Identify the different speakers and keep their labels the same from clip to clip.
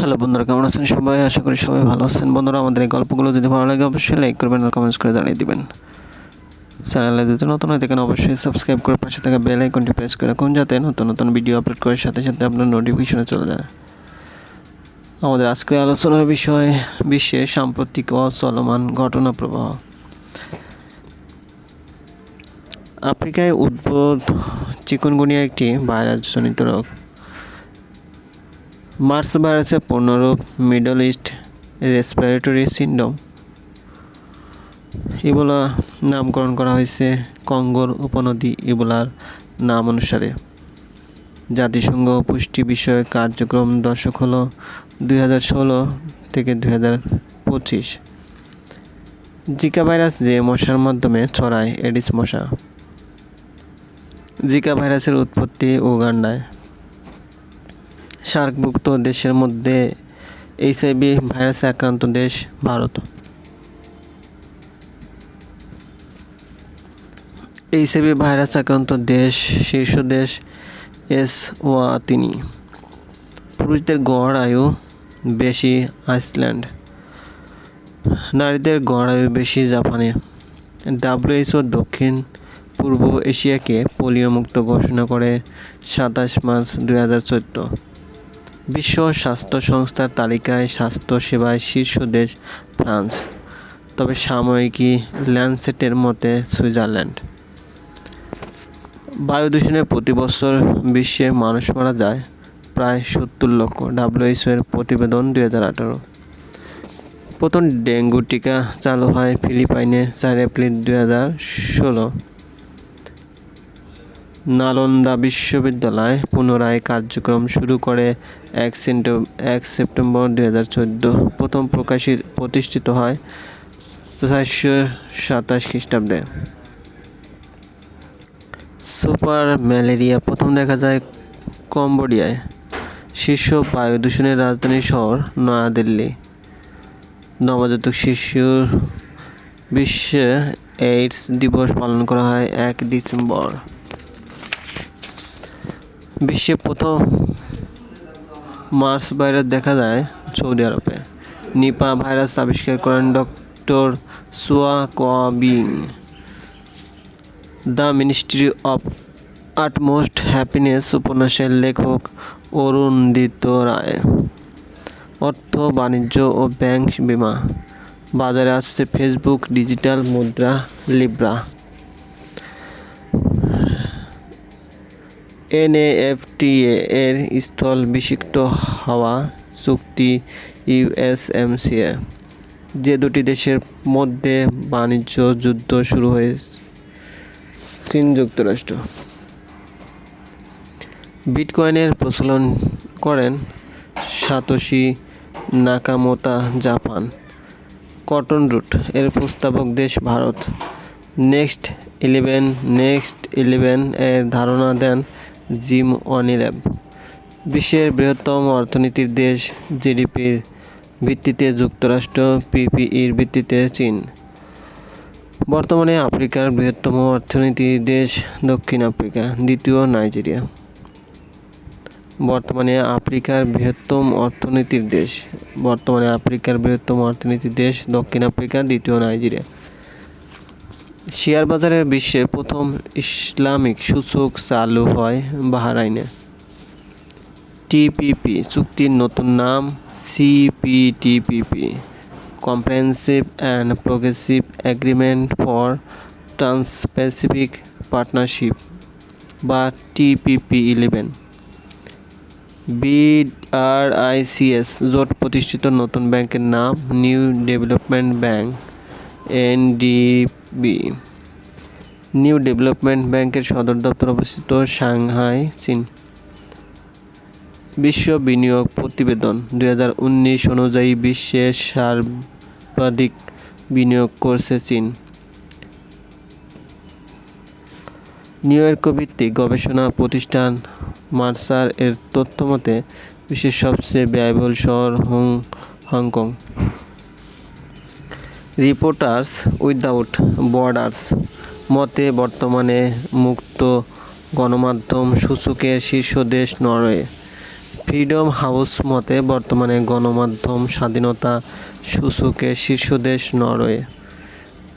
Speaker 1: Hello বন্ধুরা, কেমন আছেন সবাই? আশা করি সবাই ভালো আছেন। বন্ধুরা, আমাদের এই গল্পগুলো যদি ভালো লাগে, অবশ্যই লাইক করবেন আর কমেন্টস করে জানিয়ে দিবেন। চ্যানেলে যদি নতুন হয় দেখেন অবশ্যই সাবস্ক্রাইব করে পাশে থাকা বেল আইকনটি প্রেস করে রাখুন, যাতে নতুন নতুন ভিডিও আপলোড করার সাথে সাথে আপনার নোটিফিকেশনে চলে যায়। আমাদের আজকের আলোচনার বিষয় বিশ্বে সাম্প্রতিক অচলমান চলমান ঘটনা প্রবাহ। আফ্রিকায় উদ্ভূত চিকুনগুনিয়া একটি ভাইরাসজনিত রোগ। মার্স ভাইরাসের পূর্ণরূপ middle east respiratory syndrome. Ebola নামকরণ করা হয়েছে কঙ্গোর উপনদী ইবোলার নাম অনুসারে। জাতিসংঘ পুষ্টি বিষয়ক কার্যক্রম দশক হলো দুই থেকে দুই হাজার পঁচিশ। জিকা ভাইরাস যে মশার মাধ্যমে ছড়ায় এডিস মশা। জিকা ভাইরাসের উৎপত্তি উগান্ডায়। সার্কভুক্ত দেশের মধ্যে এইচআইভি ভাইরাসে আক্রান্ত দেশ ভারত। এইচআইভি ভাইরাস আক্রান্ত দেশ, শীর্ষ দেশ এস ওয়া তিনি। পুরুষদের গড় আয়ু বেশি আইসল্যান্ড। নারীদের গড় আয়ু বেশি জাপানে। ডাব্লিউএইচও দক্ষিণ পূর্ব এশিয়াকে পোলিও মুক্ত ঘোষণা করে সাতাশ মার্চ দুই হাজার চোদ্দ। বিশ্ব স্বাস্থ্য সংস্থার তালিকায় স্বাস্থ্য সেবায় শীর্ষ দেশ ফ্রান্স, তবে সাময়িকী ল্যান্ডসেটের মতে সুইজারল্যান্ড। বায়ু দূষণে প্রতি বছর বিশ্বে মানুষ মারা যায় প্রায় সত্তর লক্ষ, ডাব্লিউএইচও এর প্রতিবেদন দুই হাজার আঠারো। প্রথম ডেঙ্গু টিকা চালু হয় ফিলিপাইনে, চার এপ্রিল দুই হাজার ষোলো। নালন্দা বিশ্ববিদ্যালয় পুনরায় কার্যক্রম শুরু করে এক এক সেপ্টেম্বর দু হাজার চোদ্দ। প্রথম প্রকাশিত, প্রতিষ্ঠিত হয় চারশো সাতাশ খ্রিস্টাব্দে। সুপার ম্যালেরিয়া, প্রথম দেখা যায় কম্বোডিয়ায়। শীর্ষ বায়ু দূষণের রাজধানী শহর নয়াদিল্লি। নবজাতক শিশুর বিশ্বে এইডস দিবস পালন করা হয় এক ডিসেম্বর। বিশ্বে প্রথম মার্স ভাইরাস দেখা যায় সৌদি আরবে। নিপা ভাইরাস আবিষ্কার করেন doctor Chua Kaw Bing. The ministry of utmost happiness উপন্যাসের লেখক অরুণদিত রায়। অর্থ, বাণিজ্য ও ব্যাংক বিমা। বাজারে আসছে ফেসবুক, ডিজিটাল মুদ্রা, লিব্রা। এনএএফটিএ এর স্থল বিষিক্ত হওয়া চুক্তি ইউএসএমসিএ, যে দুটি দেশের মধ্যে বাণিজ্য যুদ্ধ শুরু হয়ে চীন যুক্তরাষ্ট্র। বিটকয়েনের প্রচলন করেন Satoshi Nakamoto, Japan. Cotton root এর প্রস্তাবক দেশ Bharat. Next eleven next eleven এর ধারণা দেন জিম অনিল্যাব বিশ্বের বৃহত্তম অর্থনীতির দেশ জিডিপির ভিত্তিতে যুক্তরাষ্ট্র, পিপিইর ভিত্তিতে চীন। বর্তমানে আফ্রিকার বৃহত্তম অর্থনীতির দেশ দক্ষিণ আফ্রিকা, দ্বিতীয় নাইজেরিয়া। বর্তমানে আফ্রিকার বৃহত্তম অর্থনীতির দেশ, বর্তমানে আফ্রিকার বৃহত্তম অর্থনীতির দেশ দক্ষিণ আফ্রিকা, দ্বিতীয় নাইজেরিয়া। শেয়ার বাজারে বিশ্বের প্রথম ইসলামিক সূচক চালু হয় বাহরাইনে। টিপিপি চুক্তির নতুন নাম CPTPP comprehensive and progressive agreement for trans Pacific partnership বা টিপিপি ইলেভেন বিআরআইসিএস জোট প্রতিষ্ঠিত নতুন ব্যাংকের নাম new development bank NDB new development ব্যাংকের সদর দপ্তর অবস্থিত সাংহাই, চীন। বিশ্ব বিনিয়োগ প্রতিবেদন, দুই হাজার উনিশ অনুযায়ী বিশ্বে সর্বাধিক বিনিয়োগ করছে চীন। নিউ ইয়র্ক ভিত্তিক গবেষণা প্রতিষ্ঠান মার্সার এর তথ্য মতে বিশ্বের সবচেয়ে ব্যয়বহুল শহর Hong, Hong Kong. Reporters Without Borders মতে বর্তমানে মুক্ত গণমাধ্যম সূচকের শীর্ষ দেশ নরওয়ে। ফ্রিডম হাউস মতে বর্তমানে গণমাধ্যম স্বাধীনতা সূচকে শীর্ষ দেশ নরওয়ে।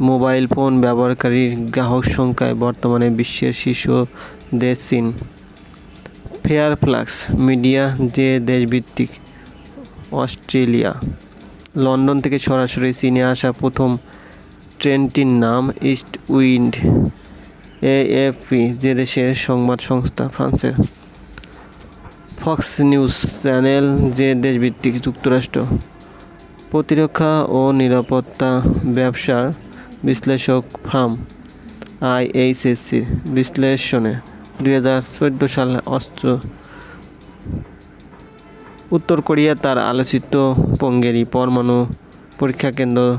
Speaker 1: মোবাইল ফোন ব্যবহারকারীর গ্রাহক সংখ্যায় বর্তমানে বিশ্বের শীর্ষ দেশ চীন। ফেয়ার ফ্লাক্স মিডিয়া যে দেশভিত্তিক, অস্ট্রেলিয়া। লন্ডন থেকে সরাসরি চীনে আসা প্রথম ট্রেনটির নাম ইস্ট উইন্ড এএফপি যে দেশের সংবাদ সংস্থা ফ্রান্সের ফক্স নিউজ চ্যানেল যে দেশভিত্তিক যুক্তরাষ্ট্র। প্রতিরক্ষা ও নিরাপত্তা ব্যবসার বিশ্লেষক ফার্ম আইএইচএসসির বিশ্লেষণে দুই হাজার চোদ্দ সালে অস্ত্র উত্তর কোরিয়া তার আলোচিত পঙ্গেরি পরমাণু পরীক্ষা কেন্দ্র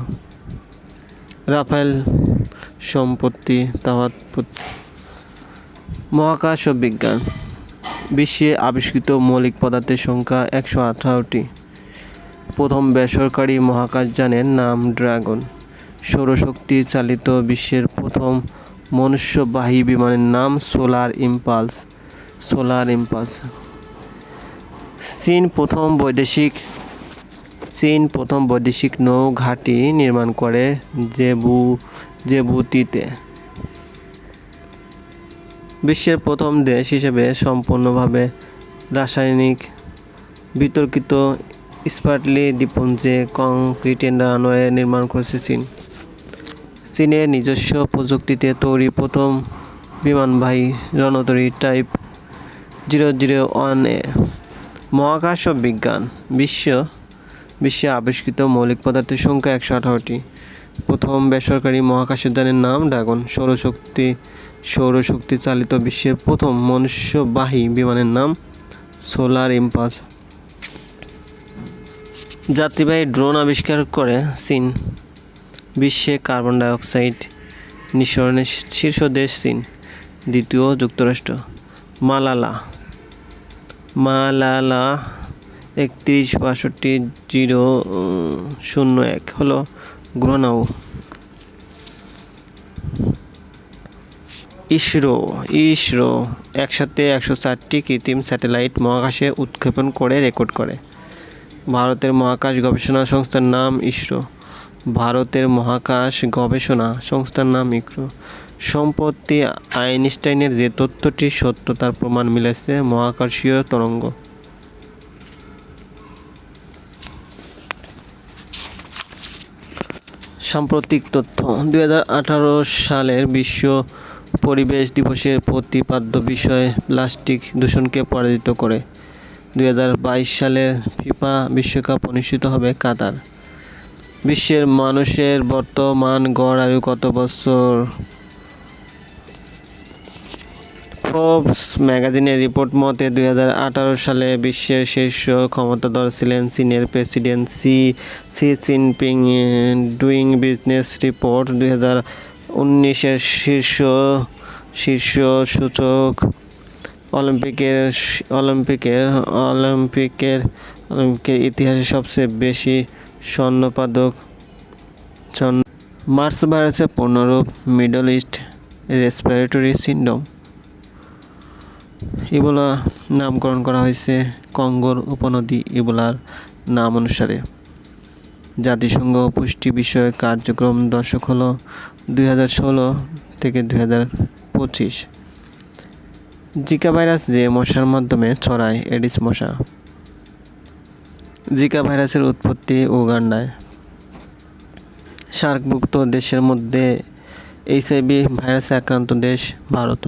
Speaker 1: রাফেল সম্পত্তি তাওয়াত মহাকাশ ও বিজ্ঞান। বিশ্বে আবিষ্কৃত মৌলিক পদার্থের সংখ্যা একশো আঠারোটি। প্রথম বেসরকারি মহাকাশযানের নাম ড্রাগন। সৌরশক্তি চালিত বিশ্বের প্রথম মনুষ্যবাহী বিমানের নাম সোলার ইম্পালস। Solar impulse. চীন প্রথম বৈদেশিক, চীন প্রথম বৈদেশিক নৌ ঘাঁটি নির্মাণ করে জেবু, জেবুতিতে। বিশ্বের প্রথম দেশ হিসেবে সম্পূর্ণভাবে রাসায়নিক বিতর্কিত স্পার্টলি দ্বীপপুঞ্জে কংক্রিটের রানওয়ে নির্মাণ করেছে চীন। চীনের নিজস্ব প্রযুক্তিতে তৈরি প্রথম বিমানবাহী রণতরী type zero zero one A. মহাকাশ ও বিজ্ঞান, বিশ্ব, বিশ্বে আবিষ্কৃত মৌলিক পদার্থের সংখ্যা একশো আঠারোটি। প্রথম বেসরকারি মহাকাশযানের নাম ড্রাগন, সৌরশক্তি সৌরশক্তি চালিত বিশ্বের প্রথম মনুষ্যবাহী বিমানের নাম সোলার ইম্পাস যাত্রীবাহী ড্রোন আবিষ্কার করে চীন, বিশ্বে কার্বন ডাইঅক্সাইড নিঃসরণের শীর্ষ দেশ চীন, দ্বিতীয় যুক্তরাষ্ট্র, মালালা। মালালা একত্রিশ বাষট্টি জিরো শূন্য এক হলো গ্রহণাউ ইসরো ইসরো একসাথে একশো চারটি কৃত্রিম স্যাটেলাইট মহাকাশে উৎক্ষেপণ করে রেকর্ড করে। ভারতের মহাকাশ গবেষণা সংস্থার নাম ইসরো। ভারতের মহাকাশ গবেষণা সংস্থার নাম ইসরো। সম্প্রতি আইনস্টাইনের যে তথ্যটি সত্য, তার প্রমাণ মিলেছে মহাকর্ষীয় তরঙ্গ। সাম্প্রতিক তথ্য, দুই হাজার আঠারো সালের বিশ্ব পরিবেশ দিবসের প্রতিপাদ্য বিষয়ে প্লাস্টিক দূষণকে পরাজিত করে। দুই হাজার বাইশ সালের ফিফা বিশ্বকাপ অনুষ্ঠিত হবে কাতার। বিশ্বের মানুষের বর্তমান গড় আয়ু কত বছর? ফোর্বস ম্যাগাজিনের রিপোর্ট মতে দু হাজার আঠারো সালে বিশ্বের শীর্ষ ক্ষমতাধর ছিলেন চীনের president Xi Xi Jinping doing business report. দুই হাজার উনিশের শীর্ষ শীর্ষ সূচক অলিম্পিকের অলিম্পিকের অলিম্পিকের অলিম্পিকের ইতিহাসে সবচেয়ে বেশি স্বর্ণপদক, স্বর্ণ মার্স ভাইরাসের পূর্ণরূপ Middle East respiratory syndrome. Ebola নামকরণ করা হয়েছে কঙ্গোর উপনদী ইবোলার নাম অনুসারে। জাতিসংঘ পুষ্টি বিষয়ক কার্যক্রম দশক হলো দুই হাজার ষোলো থেকে দুই হাজার পঁচিশ। জিকা ভাইরাস যে মশার মাধ্যমে ছড়ায় এডিস মশা। জিকা ভাইরাসের উৎপত্তি উগান্ডায়। সার্কভুক্ত দেশের মধ্যে এইচআইভি ভাইরাসে আক্রান্ত দেশ ভারত।